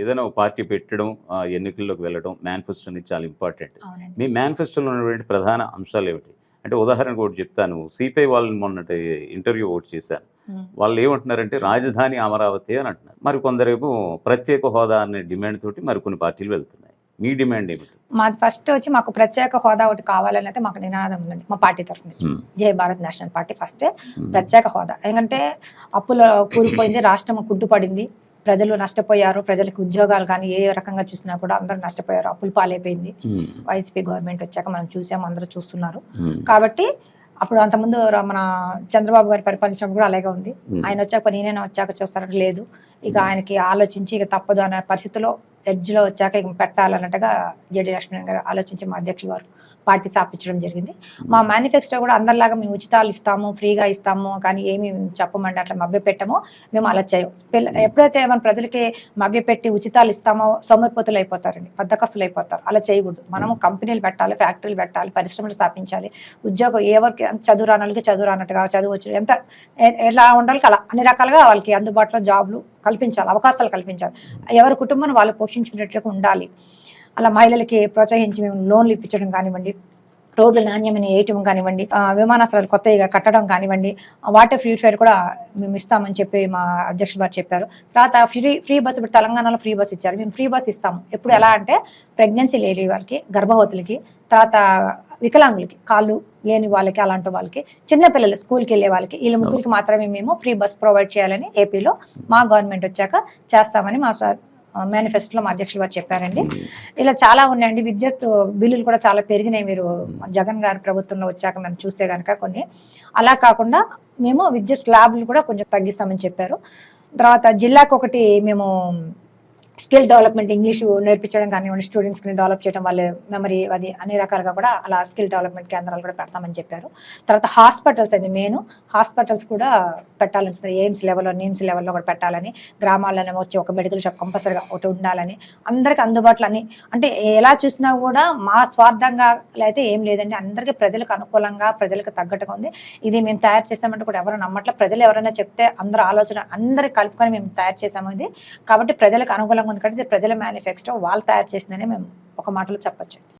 ఏదైనా ఒక పార్టీ పెట్టడం ఎన్నికల్లోకి వెళ్ళడం మేనిఫెస్టో అనేది చాలా ఇంపార్టెంట్ మీ మేనిఫెస్టోలో ఉన్నటువంటి ప్రధాన అంశాలు ఏమిటి? అంటే ఉదాహరణకు ఒకటి చెప్తాను. సిపిఐ వాళ్ళని మొన్నటి ఇంటర్వ్యూ ఒకటి చేశాను. వాళ్ళు ఏమంటున్నారంటే రాజధాని అమరావతి అని అంటున్నారు. మరి కొందరేమో ప్రత్యేక హోదా అనే డిమాండ్ తోటి మరి కొన్ని పార్టీలు వెళ్తున్నాయి. మీ డిమాండ్ ఏమిటి? మాది ఫస్ట్ వచ్చి మాకు ప్రత్యేక హోదా ఒకటి కావాలని అయితే మాకు నినాదం ఉందండి మా పార్టీ తరఫు నుంచి. జై భారత్ నేషనల్ పార్టీ ఫస్ట్. ప్రత్యేక హోదా. ఎందుకంటే అప్పులో కూలిపోయింది రాష్ట్రం కుట్టుపడింది. ప్రజలు నష్టపోయారు ప్రజలకు ఉద్యోగాలు కానీ ఏ రకంగా చూసినా కూడా అందరూ నష్టపోయారు అప్పులు పాలైపోయింది. వైసీపీ గవర్నమెంట్ వచ్చాక మనం చూసాము అందరూ చూస్తున్నారు. కాబట్టి అప్పుడు అంతకుముందు మన చంద్రబాబు గారి పరిపాలించినప్పుడు కూడా అలాగే ఉంది. ఆయన వచ్చాక నేనే వచ్చాక చూస్తారంటే లేదు. ఇక ఆయనకి ఆలోచించి ఇక తప్పదు అనే పరిస్థితిలో ఎడ్జ్లో వచ్చాక ఇక పెట్టాలన్నట్టుగా జేడీ లక్ష్మణ్ గారు ఆలోచించి మా అధ్యక్షులు వారు పార్టీ స్థాపించడం జరిగింది. మా మేనిఫెస్టో కూడా అందరిలాగా మేము ఉచితాలు ఇస్తాము ఫ్రీగా ఇస్తాము కానీ ఏమి చెప్పమండి అట్లా మభ్య పెట్టము మేము అలా చేయం పిల్ల ఎప్పుడైతే మన ప్రజలకి మభ్య పెట్టి ఉచితాలు ఇస్తామో సోమరిపోతులు అయిపోతారండి బద్దకస్తులు అయిపోతారు. అలా చేయకూడదు. మనము కంపెనీలు పెట్టాలి ఫ్యాక్టరీలు పెట్టాలి పరిశ్రమలు స్థాపించాలి. ఉద్యోగం ఎవరికి చదువు రానోళ్ళకి చదువు రానట్టుగా చదువు వచ్చి ఎంత ఎలా ఉండాలి అలా అన్ని రకాలుగా వాళ్ళకి అందుబాటులో జాబ్లు కల్పించాలి అవకాశాలు కల్పించాలి. ఎవరి కుటుంబాన్ని వాళ్ళు పోషించుకునేట్టుగా ఉండాలి. అలా మహిళలకి ప్రోత్సహించి మేము లోన్లు ఇప్పించడం కానివ్వండి రోడ్లు నాణ్యమైన వేయటం కానివ్వండి విమానాశ్రయాలు కొత్తగా కట్టడం కానివ్వండి వాటర్ ఫ్రీ ఫైర్ కూడా మేము ఇస్తామని చెప్పి మా అధ్యక్షులు గారు చెప్పారు. తర్వాత ఫ్రీ ఫ్రీ బస్సు ఇప్పుడు తెలంగాణలో ఫ్రీ బస్సు ఇచ్చారు. మేము ఫ్రీ బస్సు ఇస్తాము. ఎప్పుడు ఎలా అంటే ప్రెగ్నెన్సీ లేని వాళ్ళకి గర్భవతులకి తర్వాత వికలాంగులకి కాళ్ళు లేని వాళ్ళకి అలాంటి వాళ్ళకి చిన్నపిల్లలు స్కూల్కి వెళ్ళే వాళ్ళకి వీళ్ళ ముగ్గురికి మాత్రమే మేము ఫ్రీ బస్ ప్రొవైడ్ చేయాలని ఏపీలో మా గవర్నమెంట్ వచ్చాక చేస్తామని మా సార్ మేనిఫెస్టోలో మా అధ్యక్షులు గారు చెప్పారండి. ఇలా చాలా ఉన్నాయండి. విద్యుత్ బిల్లులు కూడా చాలా పెరిగినాయి. మీరు జగన్ గారి ప్రభుత్వంలో వచ్చాక మనం చూస్తే కనుక కొన్ని. అలా కాకుండా మేము విద్యుత్ స్లాబ్లు కూడా కొంచెం తగ్గిస్తామని చెప్పారు. తర్వాత జిల్లాకు ఒకటి మేము స్కిల్ డెవలప్మెంట్ ఇంగ్లీష్ నేర్పించడం కానివ్వండి స్టూడెంట్స్కి డెవలప్ చేయడం వాళ్ళ మెమరీ అది అన్ని రకాలుగా కూడా అలా స్కిల్ డెవలప్మెంట్ కేంద్రాలు కూడా పెడతామని చెప్పారు. తర్వాత హాస్పిటల్స్ అండి మెయిన్ హాస్పిటల్స్ కూడా పెట్టాలని ఎయిమ్స్ లెవెల్లో నిమ్స్ లెవెల్లో కూడా పెట్టాలని గ్రామాల్లోనే వచ్చి ఒక మెడికల్ షాప్ కంపల్సరీగా ఒకటి ఉండాలని అందరికి అందుబాటులో అని అంటే ఎలా చూసినా కూడా మా స్వార్థంగా అయితే ఏం లేదండి. అందరికీ ప్రజలకు అనుకూలంగా ప్రజలకు తగ్గట్టుగా ఉంది. ఇది మేము తయారు చేసామంటే కూడా ఎవరు నమ్మట్లే. ప్రజలు ఎవరైనా చెప్తే అందరు ఆలోచన అందరి కలుపుకొని మేము తయారు చేసాము ఇది. కాబట్టి ప్రజలకు అనుకూలంగా ఉంది కాబట్టి ఇది ప్రజల మేనిఫెస్టో వాళ్ళు తయారు చేసిందని మేము ఒక మాటలో చెప్పచ్చు